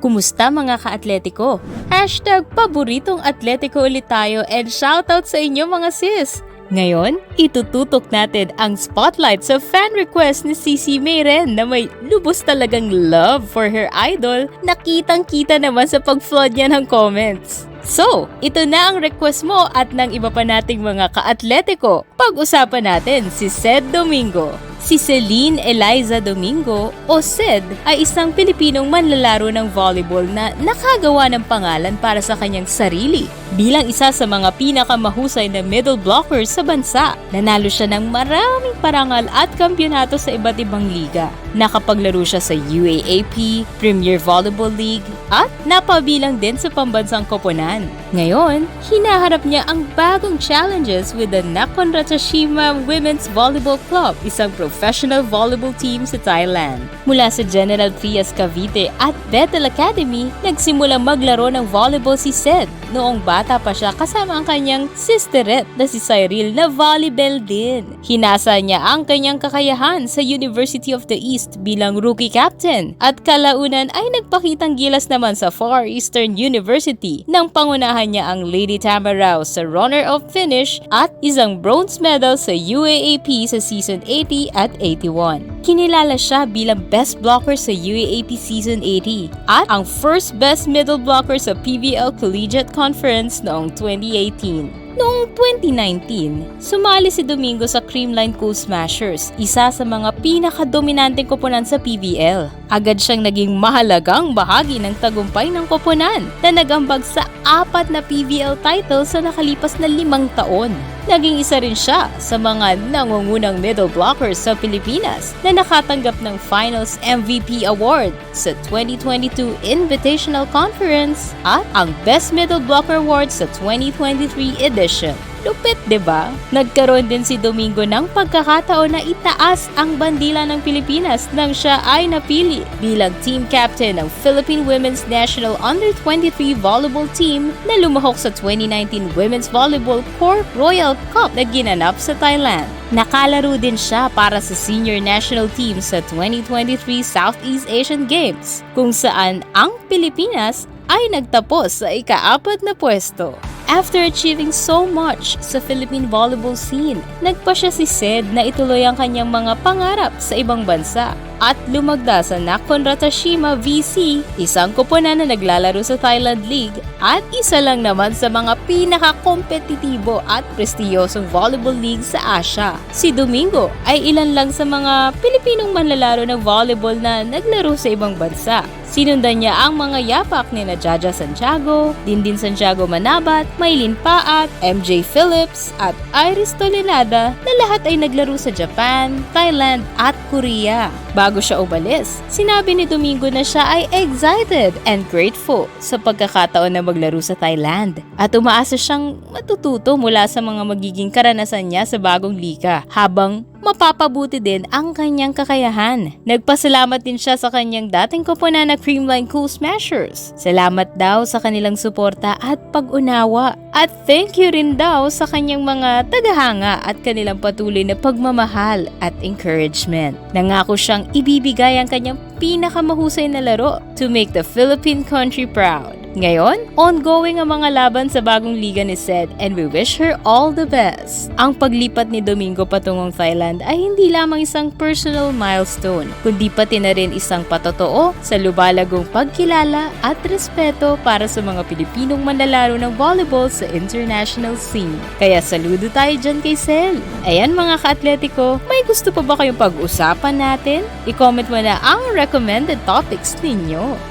Kumusta mga ka-atletiko? Hashtag paboritong atletiko ulit tayo and shoutout sa inyo mga sis! Ngayon, itututok natin ang spotlight sa fan request ni Cici Mayren na may lubos talagang love for her idol na kitang-kita naman sa pag-flood niya ng comments. So, ito na ang request mo at ng iba pa nating mga ka-atletiko. Pag-usapan natin si Sed Domingo. Si Celine Eliza Domingo o Sed ay isang Pilipinong manlalaro ng volleyball na nakagawa ng pangalan para sa kanyang sarili. Bilang isa sa mga pinakamahusay na middle blockers sa bansa, nanalo siya ng maraming parangal at kampyonato sa iba't ibang liga. Nakapaglaro siya sa UAAP, Premier Volleyball League, at napabilang din sa pambansang koponan. Ngayon, hinaharap niya ang bagong challenges with the Nakhon Ratchasima Women's Volleyball Club, isang professional volleyball team sa Thailand. Mula sa General Trias Cavite at Bethel Academy, nagsimula maglaro ng volleyball si Sed. Noong bata pa siya kasama ang kanyang sisteret na si Cyril na volleyball din. Hinasa niya ang kanyang kakayahan sa University of the East bilang rookie captain at kalaunan ay nagpakitang gilas naman sa Far Eastern University nang pangunahan niya ang Lady Tamarao sa runner-up finish at isang bronze medal sa UAAP sa season 80 at 81. Kinilala siya bilang best blocker sa UAAP season 80 at ang first best middle blocker sa PBL Collegiate Conference noong 2018. Noong 2019, sumali si Domingo sa Creamline Cool Smashers, isa sa mga pinakadominanteng koponan sa PBL. Agad siyang naging mahalagang bahagi ng tagumpay ng koponan na nagambag sa apat na PBL titles sa nakalipas na limang taon. Naging isa rin siya sa mga nangungunang middle blockers sa Pilipinas na nakatanggap ng Finals MVP Award sa 2022 Invitational Conference at ang Best Middle Blocker Award sa 2023 edition. Lupit, ba? Nagkaroon din si Domingo ng pagkakataon na itaas ang bandila ng Pilipinas nang siya ay napili bilang team captain ng Philippine Women's National Under-23 Volleyball Team na lumahok sa 2019 Women's Volleyball Corp Royal Cup na ginanap sa Thailand. Nakalaro din siya para sa senior national team sa 2023 Southeast Asian Games, kung saan ang Pilipinas ay nagtapos sa ikaapat na pwesto. After achieving so much sa Philippine volleyball scene, nagpa siya si Sed na ituloy ang kanyang mga pangarap sa ibang bansa at lumagda sa Nakhon Ratchasima VC, isang koponan na naglalaro sa Thailand League at isa lang naman sa mga pinaka-kompetitibo at prestiyosong volleyball league sa Asia. Si Domingo ay ilan lang sa mga Pilipinong manlalaro ng volleyball na naglaro sa ibang bansa. Sinundan niya ang mga yapak ni na Jaja Santiago, Dindin Santiago Manabat, Maylin Paat, MJ Phillips at Iris Tolenada na lahat ay naglaro sa Japan, Thailand at Korea. Bago siya umalis, sinabi ni Domingo na siya ay excited and grateful sa pagkakataon na maglaro sa Thailand at umaasa siyang matututo mula sa mga magiging karanasan niya sa bagong liga habang mapapabuti din ang kanyang kakayahan. Nagpasalamat din siya sa kanyang dating koponan na Creamline Cool Smashers. Salamat daw sa kanilang suporta at pag-unawa. At thank you rin daw sa kanyang mga tagahanga at kanilang patuloy na pagmamahal at encouragement. Nangako siyang ibibigay ang kanyang pinakamahusay na laro to make the Philippine country proud. Ngayon, ongoing ang mga laban sa bagong liga ni Sed and we wish her all the best. Ang paglipat ni Domingo patungong Thailand ay hindi lamang isang personal milestone, kundi pati na rin isang patotoo sa lubalagong pagkilala at respeto para sa mga Pilipinong manlalaro ng volleyball sa international scene. Kaya saludo tayo dyan kay Sel. Ayan mga ka-atletiko, may gusto pa ba kayong pag-usapan natin? I-comment mo na ang recommended topics ninyo.